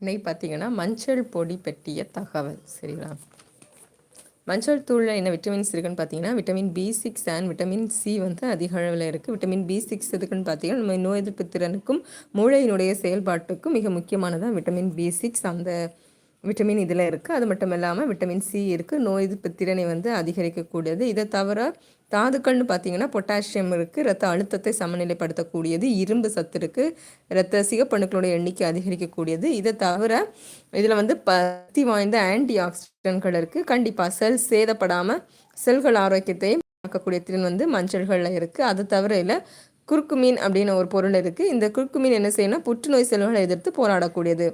இன்னைக்கு பார்த்தீங்கன்னா மஞ்சள் பொடி பற்றிய தகவல். சரிங்களா? மஞ்சள் தூளில் என்ன விட்டமின்ஸ் இருக்குன்னு பார்த்தீங்கன்னா vitamin B six and vitamin C வந்து அதிக அளவில் இருக்குது விட்டமின் பி சிக்ஸ் எதுக்குன்னு பார்த்தீங்கன்னா நம்ம நோய் எதிர்ப்பு திறனுக்கும் மூளையினுடைய செயல்பாட்டுக்கும் மிக முக்கியமானதான் விட்டமின் பி சிக்ஸ் அந்த விட்டமின் இதில் இருக்குது அது மட்டும் இல்லாமல் விட்டமின் சி இருக்குது நோய் எதிர்ப்பு திறனை வந்து அதிகரிக்கக்கூடியது. இதை தவிர தாதுக்கள்னு பார்த்தீங்கன்னா பொட்டாசியம் இருக்குது ரத்த அழுத்தத்தை சமநிலைப்படுத்தக்கூடியது. இரும்பு சத்து இருக்குது ரத்த சிகப்பணுக்களுடைய எண்ணிக்கை அதிகரிக்கக்கூடியது. இதை தவிர இதில் வந்து பத்தி வாய்ந்த ஆன்டி ஆக்சிடென்ட்கள் இருக்குது கண்டிப்பாக செல் சேதப்படாமல் செல்கள் ஆரோக்கியத்தை பார்க்கக்கூடிய திறன் வந்து மஞ்சள்களில் இருக்குது அது தவிர இல்லை குறுக்குமீன் அப்படின்னு ஒரு பொருள் இருக்குது இந்த குறுக்குமீன் என்ன செய்யணும் புற்றுநோய் செல்களை எதிர்த்து போராடக்கூடியது.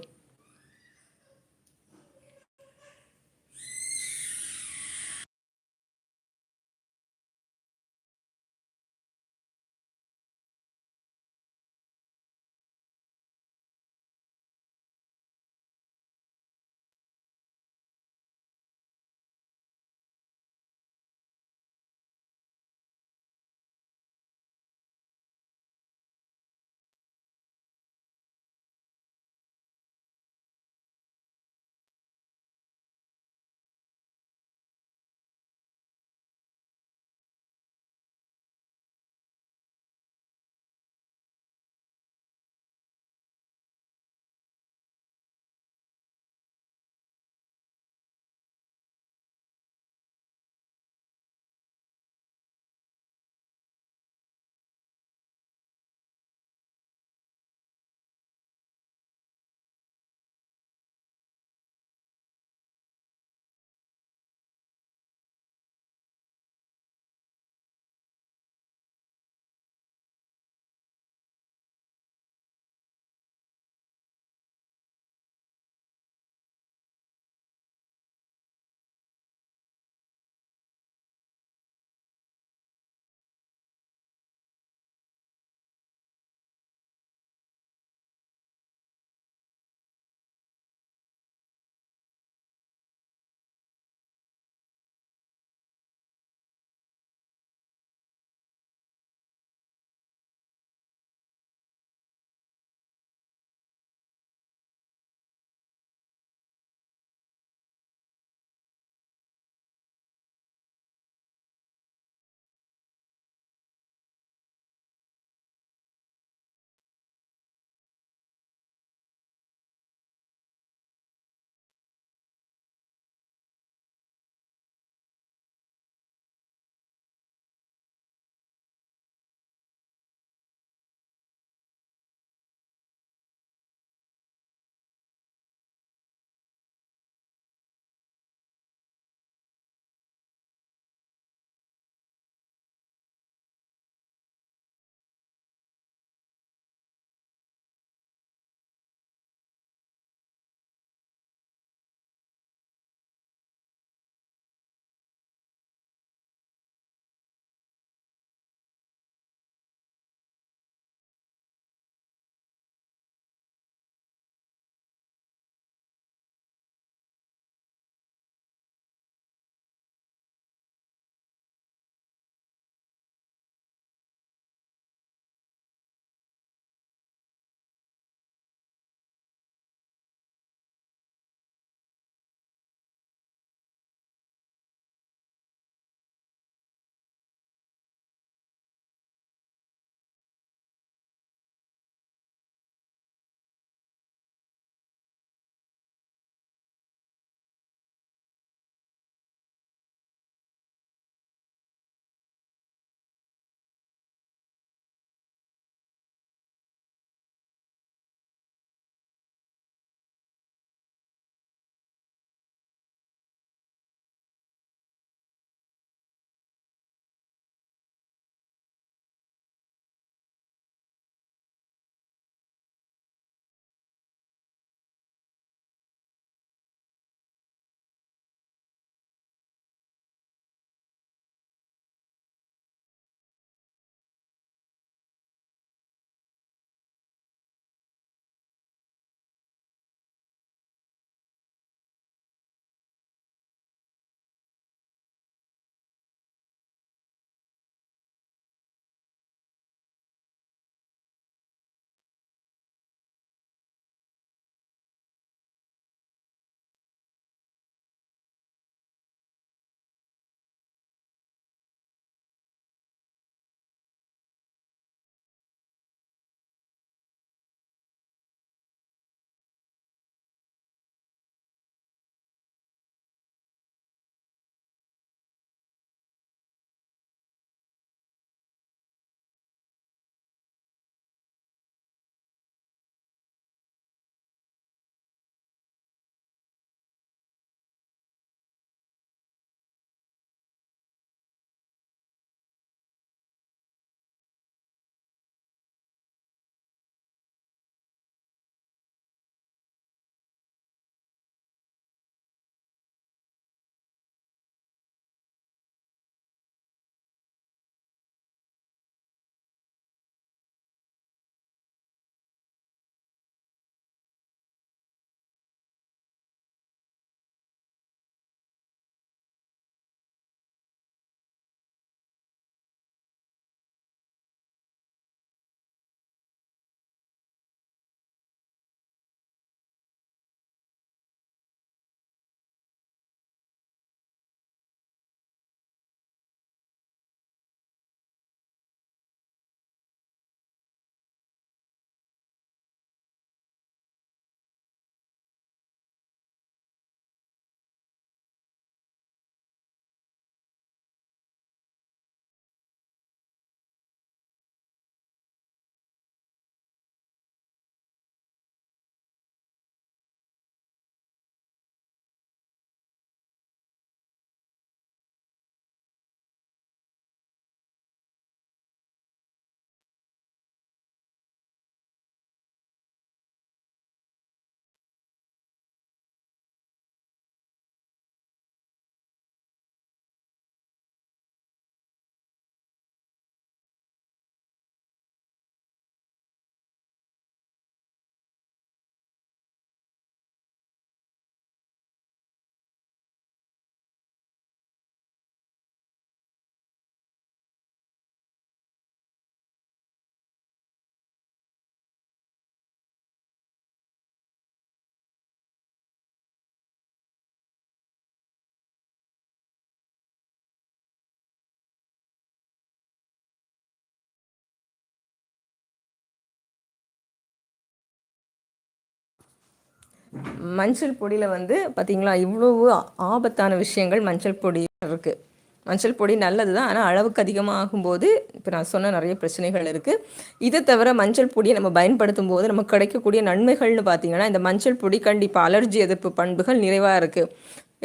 மஞ்சள் பொடியில் வந்து பார்த்திங்களா இவ்வளவு ஆபத்தான விஷயங்கள் மஞ்சள் பொடி இருக்குது மஞ்சள் பொடி நல்லது தான் ஆனால் அளவுக்கு அதிகமாக ஆகும்போது இப்போ நான் சொன்ன நிறைய பிரச்சனைகள் இருக்குது இதை தவிர மஞ்சள் பொடியை நம்ம பயன்படுத்தும் போது நமக்கு கிடைக்கக்கூடிய நன்மைகள்னு பார்த்திங்கன்னா இந்த மஞ்சள் பொடி கண்டிப்பாக அலர்ஜி எதிர்ப்பு பண்புகள் நிறைவாக இருக்குது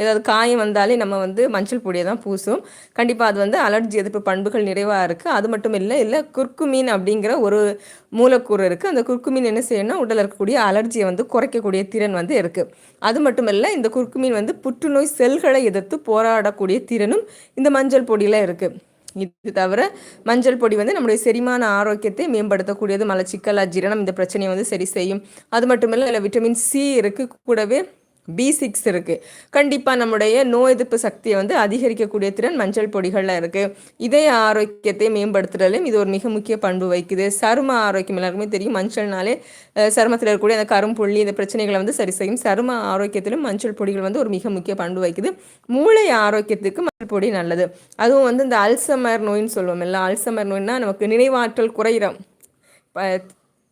ஏதாவது காயம் வந்தாலே நம்ம வந்து மஞ்சள் பொடியை தான் பூசும். கண்டிப்பாக அது வந்து அலர்ஜி எதிர்ப்பு பண்புகள் நிறைவாக இருக்குது அது மட்டும் இல்லை இல்லை குர்க்குமீன் அப்படிங்கிற ஒரு மூலக்கூறு இருக்குது அந்த குர்க்குமீன் என்ன செய்யணும்னா உடலில் இருக்கக்கூடிய அலர்ஜியை வந்து குறைக்கக்கூடிய திறன் வந்து இருக்குது அது மட்டும் இல்லை இந்த குர்க்குமீன் வந்து புற்றுநோய் செல்களை எதிர்த்து போராடக்கூடிய திறனும் இந்த மஞ்சள் பொடியில் இருக்குது இது தவிர மஞ்சள் பொடி வந்து நம்முடைய செரிமான ஆரோக்கியத்தை மேம்படுத்தக்கூடியது. மலச்சிக்கல் அஜீரணம் இந்த பிரச்சனையை வந்து சரி செய்யும். அது மட்டும் இல்லை இல்லை விட்டமின் சி இருக்குது கூடவே பி சிக்ஸ் இருக்குது கண்டிப்பாக நம்முடைய நோய் எதிர்ப்பு சக்தியை வந்து அதிகரிக்கக்கூடிய திறன் மஞ்சள் பொடிகளில் இருக்குது இதய ஆரோக்கியத்தை மேம்படுத்துறதுலையும் இது ஒரு மிக முக்கிய பண்பு வைக்குது சரும ஆரோக்கியம் எல்லாருக்குமே தெரியும். மஞ்சள்னாலே சருமத்தில் இருக்கக்கூடிய அந்த கரும்புள்ளி இந்த பிரச்சனைகளை வந்து சரி செய்யும். சரும ஆரோக்கியத்திலும் மஞ்சள் பொடிகள் வந்து ஒரு மிக முக்கிய பண்பு வைக்குது மூளை ஆரோக்கியத்துக்கு மஞ்சள் பொடி நல்லது. அதுவும் வந்து இந்த அல்சமர் நோயின்னு சொல்லுவோம் இல்லை அல்சமர் நோய்னா நமக்கு நினைவாற்றல் குறையிற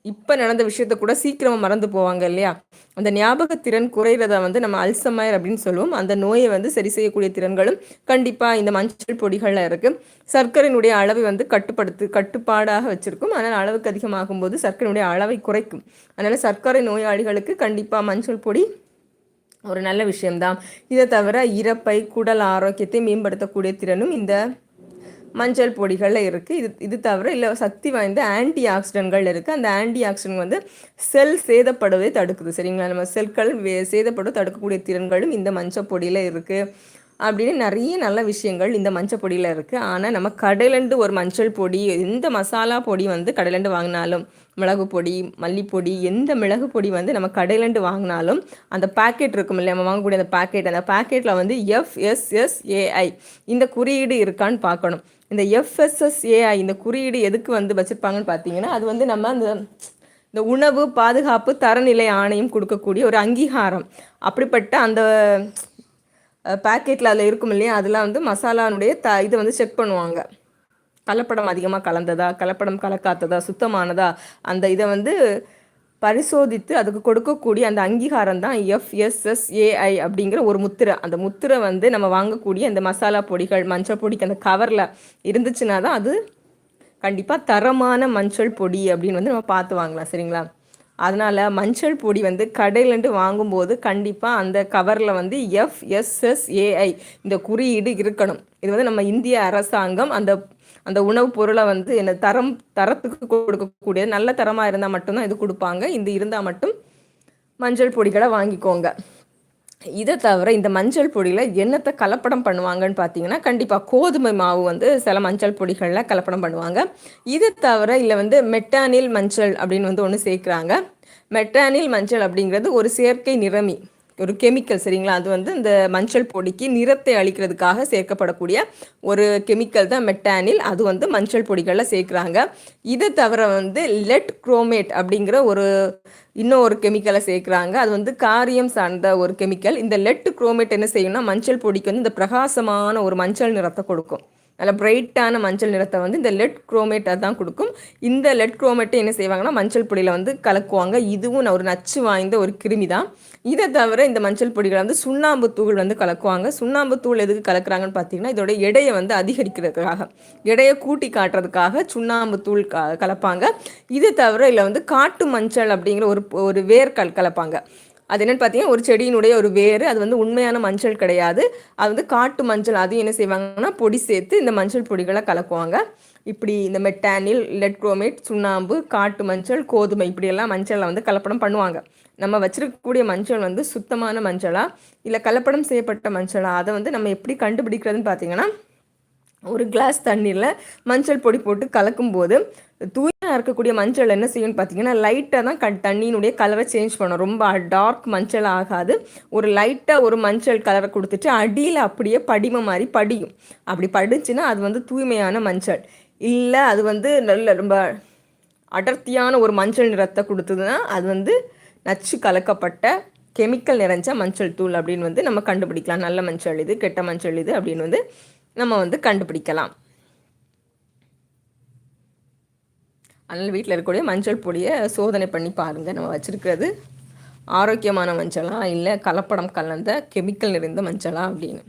இப்போ நடந்த விஷயத்த கூட சீக்கிரமாக மறந்து போவாங்க இல்லையா? அந்த ஞாபகத்திறன் குறையிறத வந்து நம்ம அல்சமயர் அப்படின்னு சொல்லுவோம். அந்த நோயை வந்து சரி செய்யக்கூடிய திறன்களும் கண்டிப்பாக இந்த மஞ்சள் பொடிகளில் இருக்குது சர்க்கரையினுடைய அளவை வந்து கட்டுப்படுத்து கட்டுப்பாடாக வச்சுருக்கும். அதனால் அளவுக்கு அதிகமாகும் போது சர்க்கரையினுடைய அளவை குறைக்கும். அதனால் சர்க்கரை நோயாளிகளுக்கு கண்டிப்பாக மஞ்சள் பொடி ஒரு நல்ல விஷயம்தான். இதை தவிர இறப்பை குடல் ஆரோக்கியத்தை மேம்படுத்தக்கூடிய திறனும் இந்த மஞ்சள் பொடிகளில் இருக்குது இது இது தவிர இல்லை சக்தி வாய்ந்த ஆன்டி ஆக்சிடென்ட்கள் இருக்குது அந்த ஆன்டி ஆக்சிடென்ட் வந்து செல் சேதப்படுவதை தடுக்குது. சரிங்களா? நம்ம செல்கள் வே சேதப்படுவதை தடுக்கக்கூடிய திறன்களும் இந்த மஞ்சள் பொடியில் இருக்குது அப்படின்னு நிறைய நல்ல விஷயங்கள் இந்த மஞ்சள் பொடியில் இருக்குது ஆனால் நம்ம கடலண்டு ஒரு மஞ்சள் பொடி எந்த மசாலா பொடி வந்து கடலண்டு வாங்கினாலும் மிளகு பொடி மல்லிப்பொடி எந்த மிளகு பொடி வந்து நம்ம கடையிலேருந்து வாங்கினாலும் அந்த பேக்கெட் இருக்கும் இல்லையா? நம்ம வாங்கக்கூடிய அந்த பேக்கெட் அந்த பேக்கெட்டில் வந்து எஃப்எஸ்எஸ்ஏஐ இந்த குறியீடு இருக்கான்னு பார்க்கணும். இந்த எஃப்எஸ்எஸ்ஏஐ இந்த குறியீடு எதுக்கு வந்து வச்சுருப்பாங்கன்னு பார்த்தீங்கன்னா அது வந்து நம்ம அந்த இந்த உணவு பாதுகாப்பு தரநிலை ஆணையம் கொடுக்கக்கூடிய ஒரு அங்கீகாரம். அப்படிப்பட்ட அந்த பேக்கெட்டில் அதில் இருக்கும் இல்லையா? அதெல்லாம் வந்து மசாலானுடைய த இதை வந்து செக் பண்ணுவாங்க. கலப்படம் அதிகமாக கலந்ததா கலப்படம் கலக்காத்ததா சுத்தமானதா அந்த இதை வந்து பரிசோதித்து அதுக்கு கொடுக்கக்கூடிய அந்த அங்கீகாரம் தான் எஃப்எஸ்எஸ்ஏஐ அப்படிங்கிற ஒரு முத்திரை. அந்த முத்திரை வந்து நம்ம வாங்கக்கூடிய அந்த மசாலா பொடிகள் மஞ்சள் பொடிக்கு அந்த கவரில் இருந்துச்சுன்னா தான் அது கண்டிப்பாக தரமான மஞ்சள் பொடி அப்படின்னு வந்து நம்ம பார்த்து வாங்கலாம் சரிங்களா? அதனால் மஞ்சள் பொடி வந்து கடையிலேருந்து வாங்கும்போது கண்டிப்பாக அந்த கவரில் வந்து எஃப்எஸ்எஸ்ஏஐ இந்த குறியீடு இருக்கணும். இது வந்து நம்ம இந்திய அரசாங்கம் அந்த அந்த உணவுப் பொருளை வந்து என்ன தரம் தரத்துக்கு கொடுக்கக்கூடிய நல்ல தரமாக இருந்தால் மட்டும்தான் இது கொடுப்பாங்க. இந்த இருந்தால் மட்டும் மஞ்சள் பொடிகளை வாங்கிக்கோங்க. இதை தவிர இந்த மஞ்சள் பொடியில் என்னத்தை கலப்படம் பண்ணுவாங்கன்னு பார்த்தீங்கன்னா கண்டிப்பாக கோதுமை மாவு வந்து சில மஞ்சள் பொடிகளில் கலப்படம் பண்ணுவாங்க. இதை தவிர இல்லை வந்து மெட்டானில் மஞ்சள் அப்படின்னு வந்து ஒன்று சேர்க்குறாங்க. மெட்டானில் மஞ்சள் அப்படிங்கிறது ஒரு செயற்கை நிறமி. ஒரு கெமிக்கல் சரிங்களா? அது வந்து இந்த மஞ்சள் பொடிக்கு நிறத்தை அளிக்கிறதுக்காக சேர்க்கப்படக்கூடிய ஒரு கெமிக்கல் தான் மெட்டானில். அது வந்து மஞ்சள் பொடிகளில் சேர்க்குறாங்க. இதை தவிர வந்து லெட் குரோமேட் அப்படிங்கிற ஒரு இன்னும் ஒரு கெமிக்கலை சேர்க்குறாங்க. அது வந்து காரியம் சார்ந்த ஒரு கெமிக்கல். இந்த லெட் குரோமேட் என்ன செய்யணும்னா மஞ்சள் பொடிக்கு வந்து இந்த பிரகாசமான ஒரு மஞ்சள் நிறத்தை கொடுக்கும். நல்ல பிரைட்டான மஞ்சள் நிறத்தை வந்து இந்த லெட் குரோமேட்டை தான் கொடுக்கும். இந்த லெட் குரோமேட்டை என்ன செய்வாங்கன்னா மஞ்சள் பொடியில் வந்து கலக்குவாங்க. இதுவும் ஒரு நச்சு வாய்ந்த ஒரு கிருமி தான் இதை தவிர இந்த மஞ்சள் பொடிகளை வந்து சுண்ணாம்பு தூள் வந்து கலக்குவாங்க. சுண்ணாம்பு தூள் எதுக்கு கலக்குறாங்கன்னு பார்த்தீங்கன்னா இதோட எடையை வந்து அதிகரிக்கிறதுக்காக எடையை கூட்டி காட்டுறதுக்காக சுண்ணாம்பு தூள் க கலப்பாங்க. இதை தவிர இல்லை வந்து காட்டு மஞ்சள் அப்படிங்கிற ஒரு ஒரு வேர் கல் கலப்பாங்க. அது என்னென்னு பார்த்தீங்கன்னா ஒரு செடியினுடைய ஒரு வேர் அது வந்து உண்மையான மஞ்சள் கிடையாது. அது வந்து காட்டு மஞ்சள் அதையும் என்ன செய்வாங்கன்னா பொடி சேர்த்து இந்த மஞ்சள் பொடிகளை கலக்குவாங்க. இப்படி இந்த மெட்டானில் லெட்க்ரோமேட் சுண்ணாம்பு காட்டு மஞ்சள் கோதுமை இப்படியெல்லாம் மஞ்சளில் வந்து கலப்படம் பண்ணுவாங்க. நம்ம வச்சிருக்கக்கூடிய மஞ்சள் வந்து சுத்தமான மஞ்சளா இல்லை கலப்படம் செய்யப்பட்ட மஞ்சளா அதை வந்து நம்ம எப்படி கண்டுபிடிக்கிறதுன்னு பார்த்தீங்கன்னா ஒரு கிளாஸ் தண்ணீரில் மஞ்சள் பொடி போட்டு கலக்கும்போது தூய்மையாக இருக்கக்கூடிய மஞ்சள் என்ன செய்யும்னு பார்த்தீங்கன்னா லைட்டாக தான் க தண்ணியினுடைய கலரை சேஞ்ச் பண்ணும். ரொம்ப டார்க் மஞ்சள் ஆகாது. ஒரு லைட்டாக ஒரு மஞ்சள் கலரை கொடுத்துட்டு அடியில் அப்படியே படிம மாதிரி படியும். அப்படி படிச்சுன்னா அது வந்து தூய்மையான மஞ்சள். இல்லை அது வந்து நல்ல ரொம்ப அடர்த்தியான ஒரு மஞ்சள் நிறத்தை கொடுத்ததுன்னா அது வந்து நச்சு கலக்கப்பட்ட கெமிக்கல் நிறைஞ்ச மஞ்சள் தூள் அப்படின்னு வந்து நம்ம கண்டுபிடிக்கலாம். நல்ல மஞ்சள் இது கெட்ட மஞ்சள் இது அப்படின்னு வந்து நம்ம வந்து கண்டுபிடிக்கலாம். அதனால் வீட்டில் இருக்கக்கூடிய மஞ்சள் பொடியை சோதனை பண்ணி பாருங்கள் நம்ம வச்சுருக்கிறது ஆரோக்கியமான மஞ்சளா இல்லை கலப்படம் கலந்த கெமிக்கல் நிறைந்த மஞ்சளா அப்படின்னு.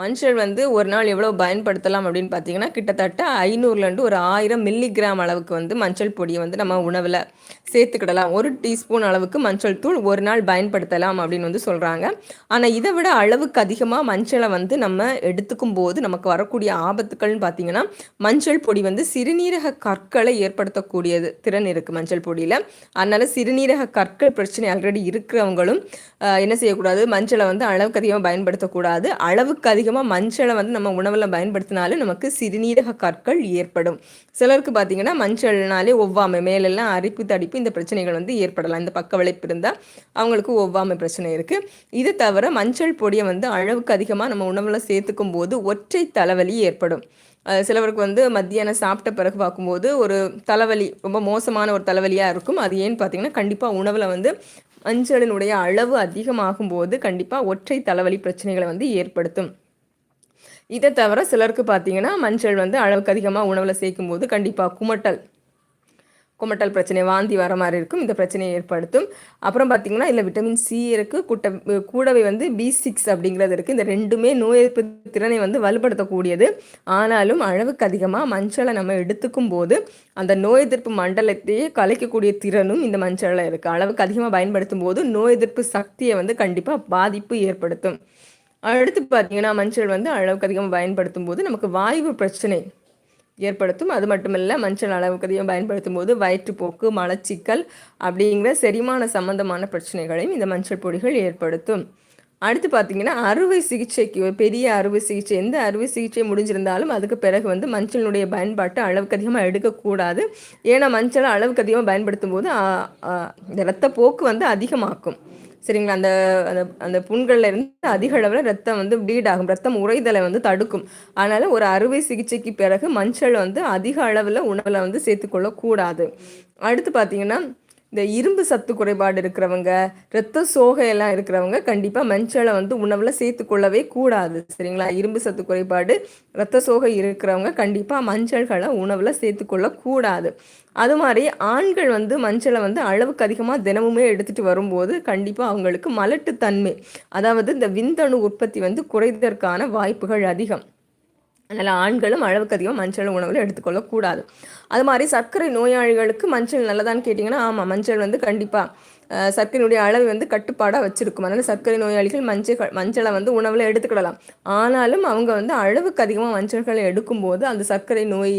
மஞ்சள் வந்து ஒரு நாள் எவ்வளோ பயன்படுத்தலாம் அப்படின்னு பார்த்தீங்கன்னா கிட்டத்தட்ட ஐநூறுலேருந்து ஒரு ஆயிரம் மில்லிகிராம் அளவுக்கு வந்து மஞ்சள் பொடியை வந்து நம்ம உணவில் சேர்த்துக்கிடலாம். ஒரு டீஸ்பூன் அளவுக்கு மஞ்சள் தூள் ஒரு நாள் பயன்படுத்தலாம் அப்படின்னு வந்து சொல்கிறாங்க ஆனால் இதை விட அளவுக்கு அதிகமாக மஞ்சளை வந்து நம்ம எடுத்துக்கும் போது நமக்கு வரக்கூடிய ஆபத்துக்கள்னு பார்த்தீங்கன்னா மஞ்சள் பொடி வந்து சிறுநீரக கற்களை ஏற்படுத்தக்கூடியது திறன் இருக்குது மஞ்சள் பொடியில். அதனால் சிறுநீரக கற்கள் பிரச்சனை ஆல்ரெடி இருக்கிறவங்களும் என்ன செய்யக்கூடாது? மஞ்சளை வந்து அளவுக்கு அதிகமாக பயன்படுத்தக்கூடாது. அளவுக்கு அதிகமாக மஞ்சளை வந்து நம்ம உணவில் பயன்படுத்தினாலும் நமக்கு சிறுநீரக கற்கள் ஏற்படும். சிலருக்கு பார்த்தீங்கன்னா மஞ்சள்னாலே ஒவ்வாமை மேலெல்லாம் அரிப்பு தடிப்பு இந்த பிரச்சனைகள் வந்து ஏற்படலாம். இந்த பக்க விளைப்பு இருந்தால் அவங்களுக்கு ஒவ்வாமை பிரச்சனை இருக்குது இது தவிர மஞ்சள் பொடியை வந்து அளவுக்கு அதிகமாக நம்ம உணவில் சேர்த்துக்கும் போது ஒற்றை தலைவலி ஏற்படும். சிலவருக்கு வந்து மத்தியானம் சாப்பிட்ட பிறகு பார்க்கும்போது ஒரு தலைவலி ரொம்ப மோசமான ஒரு தலைவலியாக இருக்கும். அது ஏன்னு பார்த்தீங்கன்னா கண்டிப்பாக உணவில் வந்து மஞ்சளினுடைய அளவு அதிகமாகும் போது கண்டிப்பாக ஒற்றை தலைவலி பிரச்சனைகளை வந்து ஏற்படுத்தும். இதை தவிர சிலருக்கு பார்த்தீங்கன்னா மஞ்சள் வந்து அளவுக்கு அதிகமாக உணவில் சேர்க்கும் போது கண்டிப்பாக குமட்டல் குமட்டல் பிரச்சனை வாந்தி வர மாதிரி இருக்கும். இந்த பிரச்சனையை ஏற்படுத்தும். அப்புறம் பார்த்திங்கன்னா இதில் விட்டமின் சி இருக்குது குட்ட கூடவே வந்து பி சிக்ஸ் அப்படிங்கிறது இருக்குது இந்த ரெண்டுமே நோய் எதிர்ப்பு திறனை வந்து வலுப்படுத்தக்கூடியது. ஆனாலும் அளவுக்கு அதிகமாக மஞ்சளை நம்ம எடுத்துக்கும் போது அந்த நோய் எதிர்ப்பு மண்டலத்தையே கலைக்கக்கூடிய திறனும் இந்த மஞ்சளில் இருக்குது அளவுக்கு அதிகமாக பயன்படுத்தும் போது நோய் எதிர்ப்பு சக்தியை வந்து கண்டிப்பாக பாதிப்பு ஏற்படுத்தும். அடுத்து பார்த்தீங்கன்னா மஞ்சள் வந்து அளவுக்கு அதிகமாக பயன்படுத்தும் போது நமக்கு வாய்வு பிரச்சனை ஏற்படுத்தும். அது மட்டுமல்ல மஞ்சள் அளவுக்கு பயன்படுத்தும் போது வயிற்றுப்போக்கு மலச்சிக்கல் அப்படிங்கிற செரிமான சம்பந்தமான பிரச்சனைகளையும் இந்த மஞ்சள் பொடிகள் ஏற்படுத்தும். அடுத்து பார்த்தீங்கன்னா அறுவை சிகிச்சைக்கு பெரிய அறுவை சிகிச்சை எந்த அறுவை சிகிச்சை முடிஞ்சிருந்தாலும் அதுக்கு பிறகு வந்து மஞ்சளினுடைய பயன்பாட்டை அளவுக்கு அதிகமாக எடுக்கக்கூடாது. ஏன்னா மஞ்சளை அளவுக்கு அதிகமாக பயன்படுத்தும் போது இந்த ரத்த போக்கு வந்து அதிகமாக்கும். சரிங்களா? அந்த அந்த அந்த புண்களில் இருந்து அதிக அளவில் ரத்தம் வந்து ப்ளீட் ஆகும். ரத்தம் உறைதலை வந்து தடுக்கும். அதனால ஒரு அறுவை சிகிச்சைக்கு பிறகு மஞ்சள் வந்து அதிக அளவில் உணவில் வந்து சேர்த்துக்கொள்ளக்கூடாது. அடுத்து பார்த்தீங்கன்னா இந்த இரும்பு சத்து குறைபாடு இருக்கிறவங்க ரத்த சோகையெல்லாம் இருக்கிறவங்க கண்டிப்பாக மஞ்சளை வந்து உணவில் சேர்த்துக்கொள்ளவே கூடாது. சரிங்களா? இரும்பு சத்து குறைபாடு ரத்த சோகை இருக்கிறவங்க கண்டிப்பாக மஞ்சள்களை உணவில் சேர்த்துக்கொள்ளக்கூடாது அது மாதிரி ஆண்கள் வந்து மஞ்சளை வந்து அளவுக்கு அதிகமாக தினமுமே எடுத்துகிட்டு வரும்போது கண்டிப்பாக அவங்களுக்கு மலட்டுத்தன்மை அதாவது இந்த விந்தணு உற்பத்தி வந்து குறைதற்கான வாய்ப்புகள் அதிகம். அதனால் ஆண்களும் அளவுக்கு அதிகம் மஞ்சள் உணவில் எடுத்துக்கொள்ளக்கூடாது அது மாதிரி சர்க்கரை நோயாளிகளுக்கு மஞ்சள் நல்லதான்னு கேட்டிங்கன்னா ஆமாம் மஞ்சள் வந்து கண்டிப்பாக சர்க்கரையினுடைய அளவு வந்து கட்டுப்பாடாக வச்சுருக்கும். அதனால் சர்க்கரை நோயாளிகள் மஞ்சள் மஞ்சளை வந்து உணவில் எடுத்துக்கிடலாம். ஆனாலும் அவங்க வந்து அளவுக்கு அதிகமாக மஞ்சள்களை எடுக்கும்போது அந்த சர்க்கரை நோய்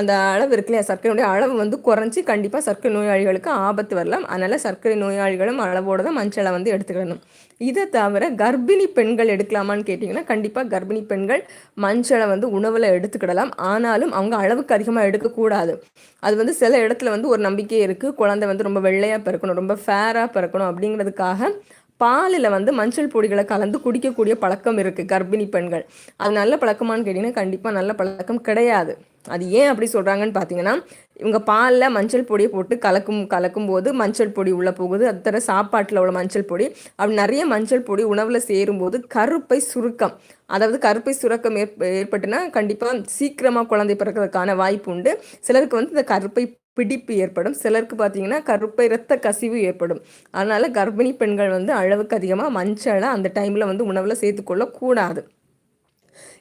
அந்த அளவு இருக்கு இல்லையா சர்க்கரையுடைய அளவு வந்து குறைஞ்சி கண்டிப்பாக சர்க்கரை நோயாளிகளுக்கு ஆபத்து வரலாம். அதனால் சர்க்கரை நோயாளிகளும் அளவோடு தான் மஞ்சளை வந்து எடுத்துக்கணும் இதை தவிர கர்ப்பிணி பெண்கள் எடுக்கலாமான்னு கேட்டிங்கன்னா கண்டிப்பாக கர்ப்பிணி பெண்கள் மஞ்சளை வந்து உணவில் எடுத்துக்கிடலாம். ஆனாலும் அவங்க அளவுக்கு அதிகமாக எடுக்கக்கூடாது. அது வந்து சில இடத்துல வந்து ஒரு நம்பிக்கை இருக்குது குழந்தை வந்து ரொம்ப வெள்ளையாக பிறக்கணும் ரொம்ப ஃபேராக பிறக்கணும் அப்படிங்கிறதுக்காக பாலில் வந்து மஞ்சள் பொடிகளை கலந்து குடிக்கக்கூடிய பழக்கம் இருக்குது கர்ப்பிணி பெண்கள். அது நல்ல பழக்கமானு கேட்டிங்கன்னா கண்டிப்பாக நல்ல பழக்கம் கிடையாது. அது ஏன் அப்படி சொல்கிறாங்கன்னு பார்த்தீங்கன்னா இவங்க பாலில் மஞ்சள் பொடியை போட்டு கலக்கும் கலக்கும் போது மஞ்சள் பொடி உள்ளே போகுது. அது தர சாப்பாட்டில் உள்ள மஞ்சள் பொடி. அப்படி நிறைய மஞ்சள் பொடி உணவில் சேரும்போது கருப்பை சுருக்கம். அதாவது கருப்பை சுரக்கம் ஏற்ப ஏற்பட்டுனா கண்டிப்பாக சீக்கிரமாக குழந்தை பிறக்கிறதுக்கான வாய்ப்பு உண்டு. சிலருக்கு வந்து இந்த கருப்பை பிடிப்பு ஏற்படும். சிலருக்கு பார்த்தீங்கன்னா கருப்பை ரத்த கசிவு ஏற்படும். அதனால் கர்ப்பிணி பெண்கள் வந்து அளவுக்கு அதிகமாக மஞ்சளை அந்த டைமில் வந்து உணவில் சேர்த்துக்கொள்ளக்கூடாது.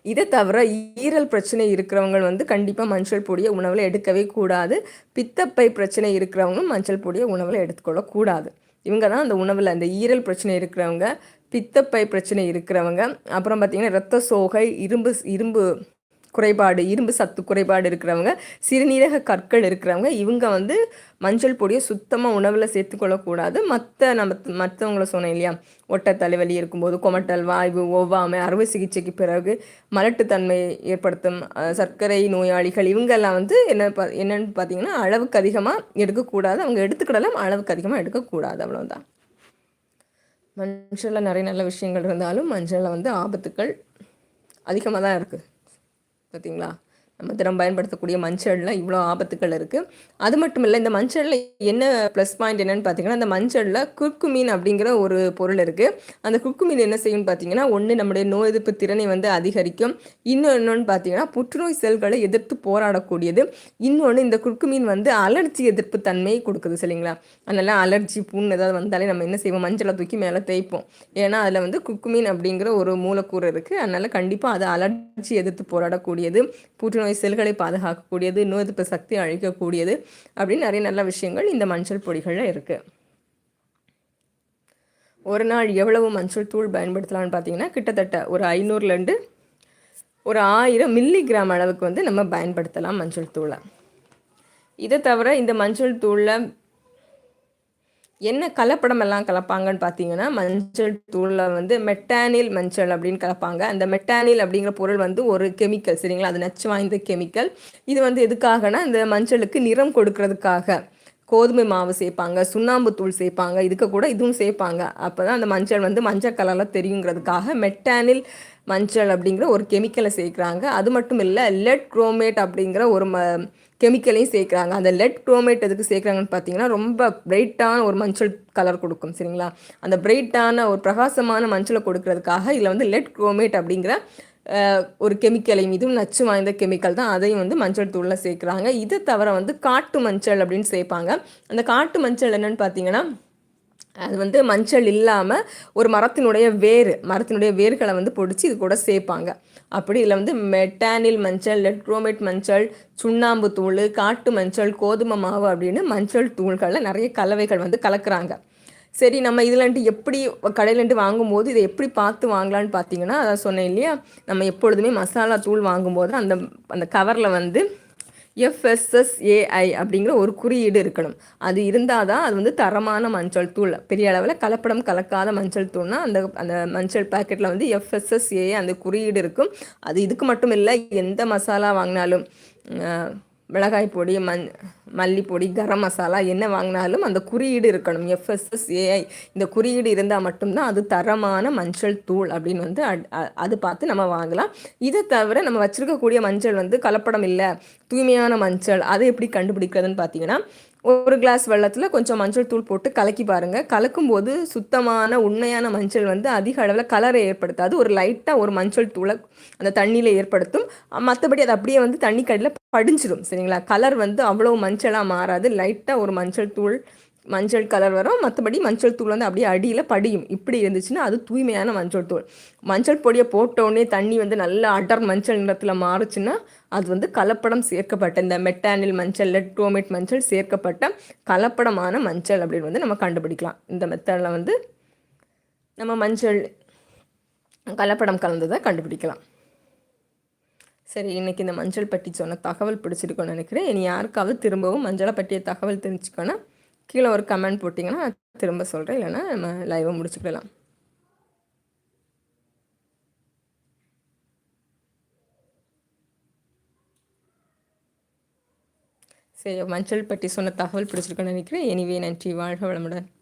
இதை தவிர ஈரல் பிரச்சனை இருக்கிறவங்க வந்து கண்டிப்பாக மஞ்சள் பொடியை உணவில் எடுக்கவே கூடாது. பித்தப்பை பிரச்சனை இருக்கிறவங்க மஞ்சள் பொடியை உணவில் எடுத்துக்கொள்ளக்கூடாது இவங்க தான் அந்த உணவில் அந்த ஈரல் பிரச்சனை இருக்கிறவங்க பித்தப்பை பிரச்சனை இருக்கிறவங்க அப்புறம் பார்த்திங்கன்னா ரத்த சோகை இரும்பு இரும்பு குறைபாடு இரும்பு சத்து குறைபாடு இருக்கிறவங்க சிறுநீரக கற்கள் இருக்கிறவங்க இவங்க வந்து மஞ்சள் பொடியை சுத்தமாக உணவில் சேர்த்துக்கொள்ளக்கூடாது. மற்ற நம்ம மற்றவங்கள சொன்னேன் இல்லையா? ஒட்ட தலைவலி இருக்கும்போது கொமட்டல் வாய்வு ஒவ்வாமை அறுவை சிகிச்சைக்கு பிறகு மலட்டுத்தன்மை ஏற்படுத்தும் சர்க்கரை நோயாளிகள் இவங்கெல்லாம் வந்து என்ன பா என்னென்னு பார்த்தீங்கன்னா அளவுக்கு அதிகமாக எடுக்கக்கூடாது. அவங்க எடுத்துக்கிடலாம் அளவுக்கு அதிகமாக எடுக்கக்கூடாது. அவ்வளோதான் மஞ்சளில் நிறைய நல்ல விஷயங்கள் இருந்தாலும் மஞ்சளில் வந்து ஆபத்துக்கள் அதிகமாக தான் இருக்குது பார்த்தீங்களா நம்ம தினம் பயன்படுத்தக்கூடிய மஞ்சளில் இவ்வளோ ஆபத்துக்கள் இருக்குது அது மட்டும் இல்லை இந்த மஞ்சளில் என்ன ப்ளஸ் பாயிண்ட் என்னென்னு பார்த்தீங்கன்னா அந்த மஞ்சளில் குர்குமீன் அப்படிங்கிற ஒரு பொருள் இருக்குது அந்த குர்குமீன் என்ன செய்யும்னு பார்த்தீங்கன்னா ஒன்று நம்முடைய நோய் எதிர்ப்பு திறனை வந்து அதிகரிக்கும். இன்னொன்று பார்த்தீங்கன்னா புற்றுநோய் செல்களை எதிர்த்து போராடக்கூடியது. இன்னொன்று இந்த குர்குமீன் வந்து அலர்ஜி எதிர்ப்பு தன்மையை கொடுக்குது சரிங்களா? அதனால் அலர்ஜி புண் ஏதாவது வந்தாலே நம்ம என்ன செய்வோம்? மஞ்சளை தூக்கி மேலே தேய்ப்போம். ஏன்னா அதில் வந்து குர்குமீன் அப்படிங்கிற ஒரு மூலக்கூறு இருக்குது அதனால் கண்டிப்பாக அது அலர்ஜி எதிர்த்து போராடக்கூடியது. புற்றுநோய் நோய் செல்களை பாதுகாக்கக்கூடியது நோய் எதிர்ப்பு சக்தி அழிக்கக்கூடியது அப்படின்னு நிறைய நல்ல விஷயங்கள் இந்த மஞ்சள் பொடிகளில் இருக்குது ஒரு நாள் எவ்வளவு மஞ்சள் தூள் பயன்படுத்தலாம்னு பார்த்தீங்கன்னா கிட்டத்தட்ட ஒரு ஐநூறுலேருந்து ஒரு ஆயிரம் மில்லிகிராம் அளவுக்கு வந்து நம்ம பயன்படுத்தலாம் மஞ்சள் தூளை. இதை தவிர இந்த மஞ்சள் தூளில் என்ன கலப்படம் எல்லாம் கலப்பாங்கன்னு பார்த்தீங்கன்னா மஞ்சள் தூளில் வந்து மெட்டானில் மஞ்சள் அப்படின்னு கலப்பாங்க. அந்த மெட்டானில் அப்படிங்கிற பொருள் வந்து ஒரு கெமிக்கல் சரிங்களா? அது நச்சு வாய்ந்த கெமிக்கல் இது வந்து எதுக்காகனா இந்த மஞ்சளுக்கு நிறம் கொடுக்கறதுக்காக. கோதுமை மாவு சேர்ப்பாங்க சுண்ணாம்பு தூள் சேர்ப்பாங்க இதுக்கு கூட இதுவும் சேர்ப்பாங்க. அப்போ தான் அந்த மஞ்சள் வந்து மஞ்சள் கலரில் தெரியுங்கிறதுக்காக மெட்டானில் மஞ்சள் அப்படிங்கிற ஒரு கெமிக்கலை சேர்க்குறாங்க. அது மட்டும் இல்லை லெட் குரோமேட் அப்படிங்கிற ஒரு ம கெமிக்கலையும் சேர்க்குறாங்க. அந்த லெட் குரோமேட் எதுக்கு சேர்க்குறாங்கன்னு பார்த்தீங்கன்னா ரொம்ப பிரைட்டான ஒரு மஞ்சள் கலர் கொடுக்கும் சரிங்களா? அந்த பிரைட்டான ஒரு பிரகாசமான மஞ்சளை கொடுக்கறதுக்காக இதில் வந்து லெட் குரோமேட் அப்படிங்கிற ஒரு கெமிக்கலையும் இதுவும் நச்சு வாய்ந்த கெமிக்கல் தான் அதையும் வந்து மஞ்சள் தூளில் சேர்க்குறாங்க. இதை தவிர வந்து காட்டு மஞ்சள் அப்படின்னு சேர்ப்பாங்க. அந்த காட்டு மஞ்சள் என்னென்னு பார்த்தீங்கன்னா அது வந்து மஞ்சள் இல்லாமல் ஒரு மரத்தினுடைய வேர் மரத்தினுடைய வேர்களை வந்து பொடிச்சு இது கூட சேர்ப்பாங்க அப்படி இதில் வந்து மெட்டானில் மஞ்சள் லெட்ரோமேட் மஞ்சள் சுண்ணாம்பு தூள் காட்டு மஞ்சள் கோதுமை மாவு அப்படின்னு மஞ்சள் தூள்களில் நிறைய கலவைகள் வந்து கலக்கிறாங்க. சரி நம்ம இதுலன்ட்டு எப்படி கடையிலன்ட்டு வாங்கும்போது இதை எப்படி பார்த்து வாங்கலான்னு பார்த்தீங்கன்னா அதான் சொன்னேன் இல்லையா? நம்ம எப்பொழுதுமே மசாலா தூள் வாங்கும்போது அந்த அந்த கவரில் வந்து எஃப்எஸ்எஸ்ஏஐ அப்படிங்கிற ஒரு குறியீடு இருக்கணும். அது இருந்தால் தான் அது வந்து தரமான மஞ்சள் தூள். பெரிய அளவில் கலப்படம் கலக்காத மஞ்சள் தூள்னால் அந்த அந்த மஞ்சள் பேக்கெட்டில் வந்து எஃப்எஸ்எஸ்ஏஐ அந்த குறியீடு இருக்கும். அது இதுக்கு மட்டும் இல்லை எந்த மசாலா வாங்கினாலும் மிளகாய் பொடி மஞ் மல்லிப்பொடி கரம் மசாலா என்ன வாங்கினாலும் அந்த குறியீடு இருக்கணும். எஃப்எஸ்எஸ்ஏஐ இந்த குறியீடு இருந்தால் மட்டும்தான் அது தரமான மஞ்சள் தூள் அப்படின்னு வந்து அது பார்த்து நம்ம வாங்கலாம். இதை தவிர நம்ம வச்சுருக்கக்கூடிய மஞ்சள் வந்து கலப்படம் இல்லை. தூய்மையான மஞ்சள் அதை எப்படி கண்டுபிடிக்கிறதுன்னு பார்த்தீங்கன்னா ஒரு கிளாஸ் வெள்ளத்தில் கொஞ்சம் மஞ்சள் தூள் போட்டு கலக்கி பாருங்கள் கலக்கும்போது சுத்தமான உண்மையான மஞ்சள் வந்து அதிக அளவில் கலரை ஏற்படுத்தாது. ஒரு லைட்டாக ஒரு மஞ்சள் தூளை அந்த தண்ணியில் ஏற்படுத்தும். மற்றபடி அது அப்படியே வந்து தண்ணி கடையில் படிஞ்சிடும் சரிங்களா? கலர் வந்து அவ்வளோ மஞ்சளாக மாறாது. லைட்டாக ஒரு மஞ்சள் தூள் மஞ்சள் கலர் வரும். மற்றபடி மஞ்சள் தூள் வந்து அப்படியே அடியில் படியும். இப்படி இருந்துச்சுன்னா அது தூய்மையான மஞ்சள் தூள். மஞ்சள் பொடியை போட்டோடனே தண்ணி வந்து நல்லா அடர் மஞ்சள் நிறத்தில் மாறுச்சுன்னா அது வந்து கலப்படம் சேர்க்கப்பட்ட இந்த மெட்டானில் மஞ்சள் லெட்ரோமேட் மஞ்சள் சேர்க்கப்பட்ட கலப்படமான மஞ்சள் அப்படின்னு வந்து நம்ம கண்டுபிடிக்கலாம். இந்த மெத்தடில் வந்து நம்ம மஞ்சள் கலப்படம் கலந்ததை கண்டுபிடிக்கலாம். சரி இன்றைக்கி இந்த மஞ்சள் பட்டி சொன்ன தகவல் பிடிச்சிருக்கோன்னு நினைக்கிறேன். இனி யாருக்காவது திரும்பவும் மஞ்சளை பற்றிய தகவல் தெரிஞ்சுக்கணும் கீழே ஒரு கமெண்ட் போட்டிங்கன்னா திரும்ப சொல்கிறேன் இல்லைன்னா நம்ம லைவை முடிச்சுக்கலாம் சரி மஞ்சள் பற்றி சொன்ன தகவல் பிடிச்சிருக்கேன்னு நினைக்கிறேன். எனிவே நன்றி. வாழ்க வளமுடன்.